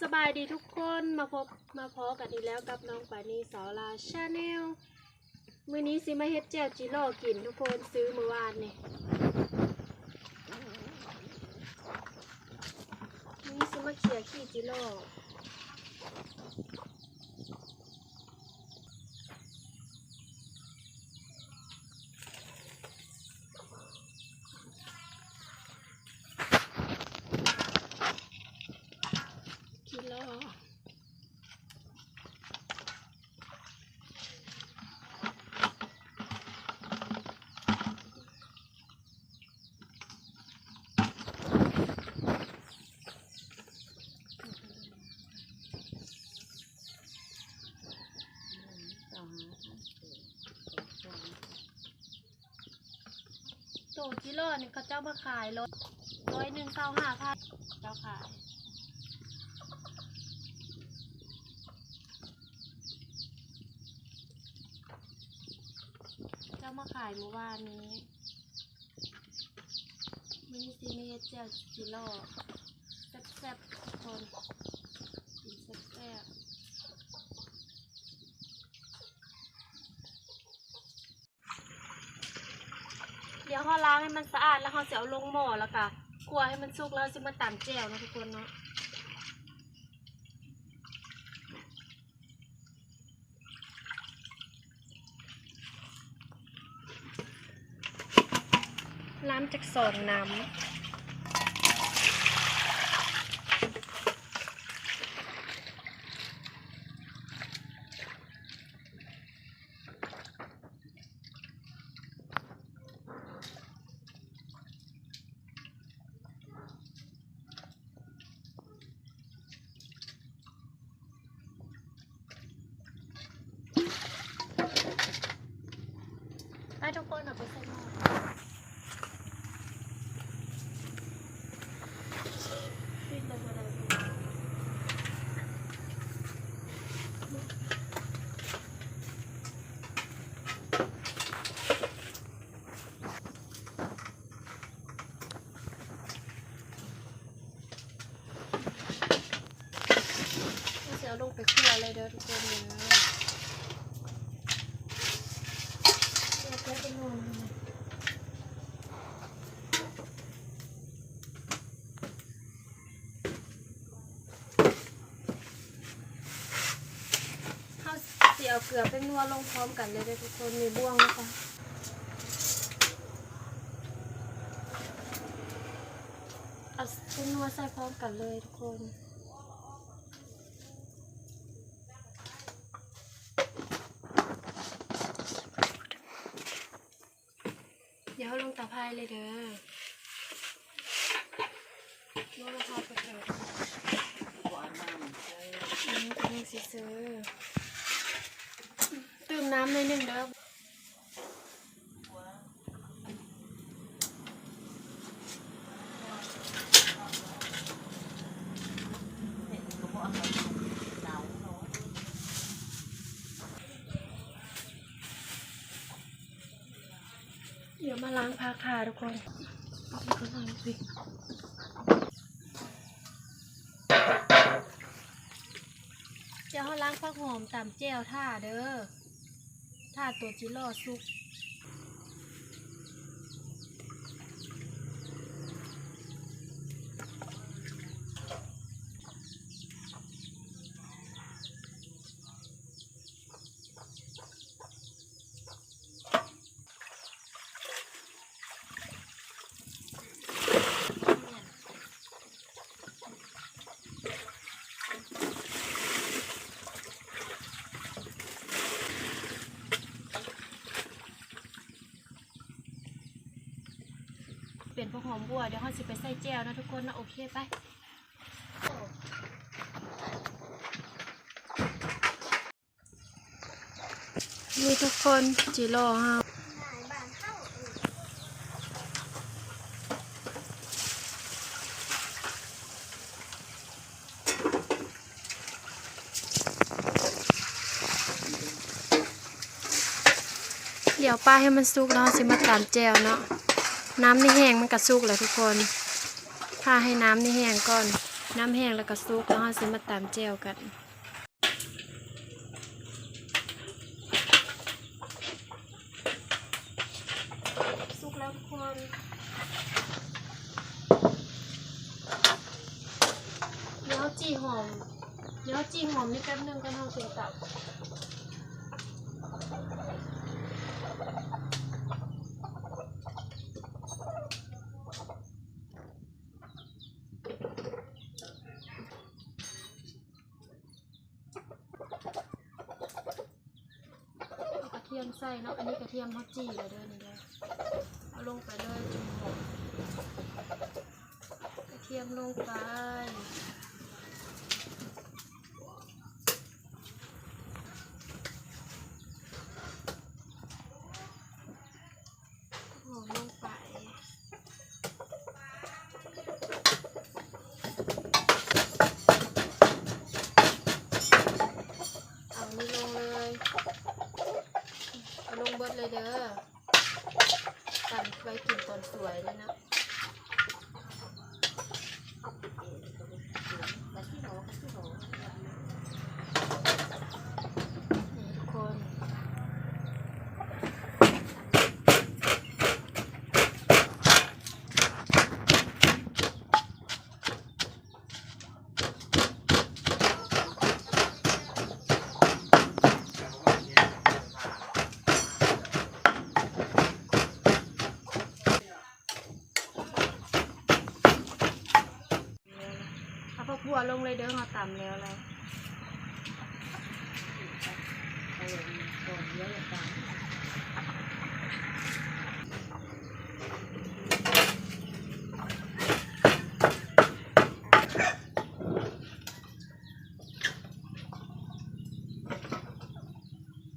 สบายดีทุกคนมาพบมาพอกันอีกแล้วกับน้องปานีสาวลาชาแนลมื้อนี้สิมาเฮ็ดแจ่วจิโร่กินทุกคนซื้อเมื่อวานนี่มื้อนี้สิมาเขี่ยขี้จิโร่จิโร่ โตจิโร่นี่เขาเจ้ามาขายรถร้อยหนึ่งเก้าห้าพันเจ้าขายเจ้ามาขายเมื่อวานนี้มินิซีเมเฮ็ดเจลจิโร่แซ่บๆทุกคนกินแซ่บๆเดี๋ยวเขาล้างให้มันสะอาดแล้วเขาจะเอาลงหม้อแล้วก็คั่วให้มันสุกแล้วจะมาตำแจ่วนะทุกคนเนาะน้ำจากสองน้ำให้ทุกคนเอาไปใส่หม้อปิดเลยก็ได้เราจะเอาลงไปคั่วเลยเด้อทุกคนเด้อเดี๋ยวจะไปนอนเลย ข้าวเสียเอาเกลือเป็นนัวลงพร้อมกันเลยเด้อทุกคนมีบ่วงนะคะเอาเป็นนัวใส่พร้อมกันเลยทุกคน เดี๋ยวเอาลงตาพายเลยเด้อนัวมะพร้าวกระเทียมอืมกำลังสิซื้อตื่มน้ำหน่อยหนึ่งเด้อ มาล้างผักค่ะทุกคนเอาไปข้าหลังสิเดี๋ยวเขาล้างผักหอมตามเจลท่าเด้อท่าตัวจิโร่ซุก เปลี่ยนพวกหอมบัวเดี๋ยวเขาสิไปใส่แจ่วนะทุกคนนะโอเคไปนี่ทุกคนจิโร่ฮะเดี๋ยวป้าให้มันสุกแล้วเราสิมาตามแจวเนาะ น้ำนี่แห้งมันกระสุกเลยทุกคน ถ้าให้น้ำนี่แห้งก่อน น้ำแห้งแล้วก็ซุกแล้วเราสิมาตามแจวกันซุกแล้วทุกคนเดี๋ยวจีหอมเดี๋ยวจีหอมนี่แป๊บนึงก็เอาถึงตับเอากระเทียม ใส่เนาะ อันนี้กระเทียมฮอตจีเลยเด้อนี่เด้อเอาลงไปเลยจุ่มหอมกระเทียมลงไป หอมลงไป เอานี่ลงเลย เอาลงเบิดเลยเด้อกันไว้กินตอนสวยเลยนะ นี่ทุกคน เอาผักบั วลงเลยเด้อมาต่ำแล้วแล้ว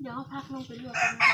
เดี๋ยวพักลงไปลวกกัน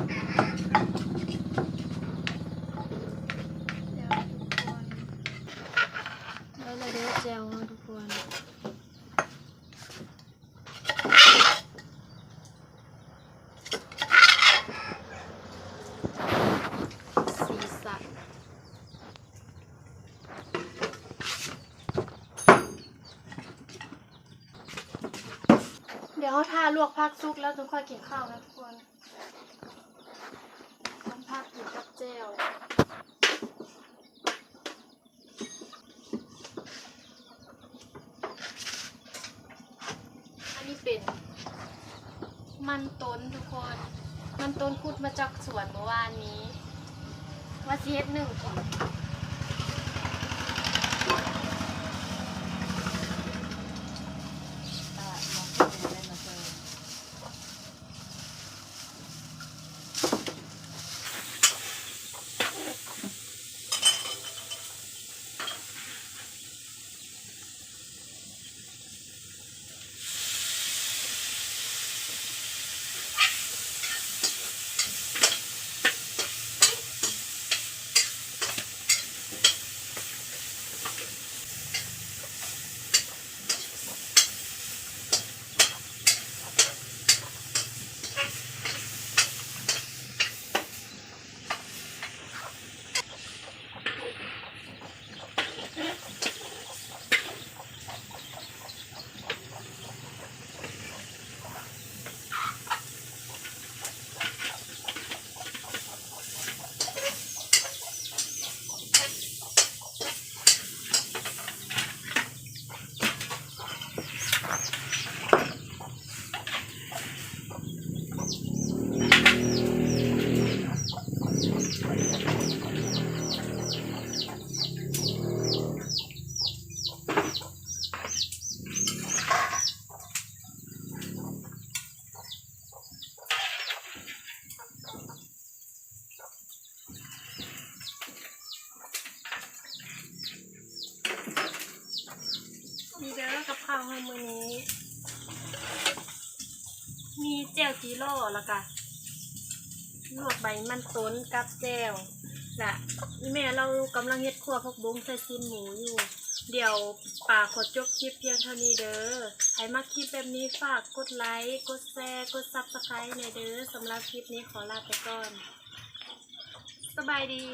าทาลวกผักซุกแล้วถึงค่อยกินข้าวนะทุกคนทำผักกินกับเจลอันนี้เป็น มันต้นทุกคน มันต้นคุดมาจากสวนเมื่อวานนี้ว่าเฮ็ดหนึ่งกิน แจ่วจีโร่แล้วก็ลวกใบมันต้นกับแจวและนี่แม่เรากำลังเฮ็ดครัวพกบุ้งใส่ซีนหมูอยู่ เดี๋ยวป่าขอจบคลิปเพียงเท่านี้เด้อใครมาคลิปแบบนี้ฝากกดไลค์ กดแชร์ กดซับสไครต์ในเด้อสำหรับคลิปนี้ขอลาไปก่อน สบายดี